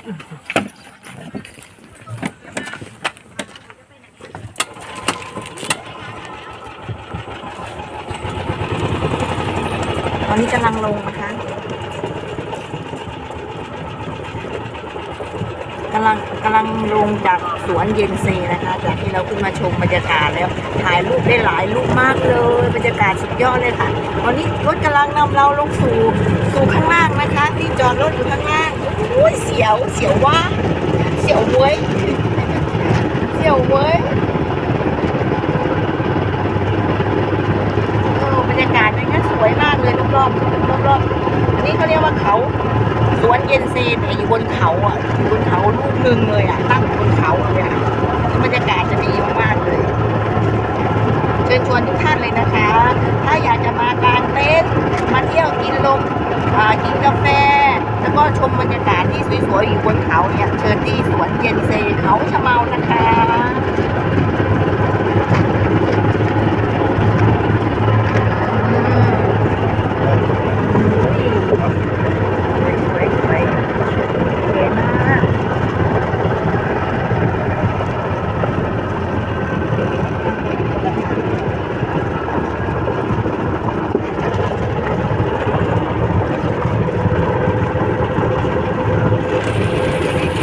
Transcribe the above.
ตอนนี้กำลังลงนะคะกำลังกำลังลงจากสวนเย็นเซนะคะ จากที่เราขึ้นมาชมบรรยากาศแล้วถ่ายรูปได้หลายรูปมากเลยบรรยากาศสุดยอดเลยค่ะตอนนี้รถกำลังนำเราลงสู่สู่ข้างล่างนะคะ ที่จอดรถอยู่ข้างล่าง สียวเสียวว่าเสียวเว้ยเสียวเว้ยบรรยากาศมันก็สวยมากเลยรอบๆรอบๆอันนี้เขาเรียกว่าเขาสวนเย็นเซนเนี่ยอยู่บนเขาอะอยู่บนเขาลูกหนึ่งเลยอะตั้งบนเขาเลยอะบรรยากาศจะดีมากๆเลย เชิญชวนทุกท่านเลยนะคะ ถ้าอยากจะมากางเต็นท์มาเที่ยวกินลมกินกาแฟ แล้วก็ชมบรรยากาศที่สวยๆอยู่บนเขาเนี่ยเชิญที่สวนเย็นเซเขาชะเมานะคะ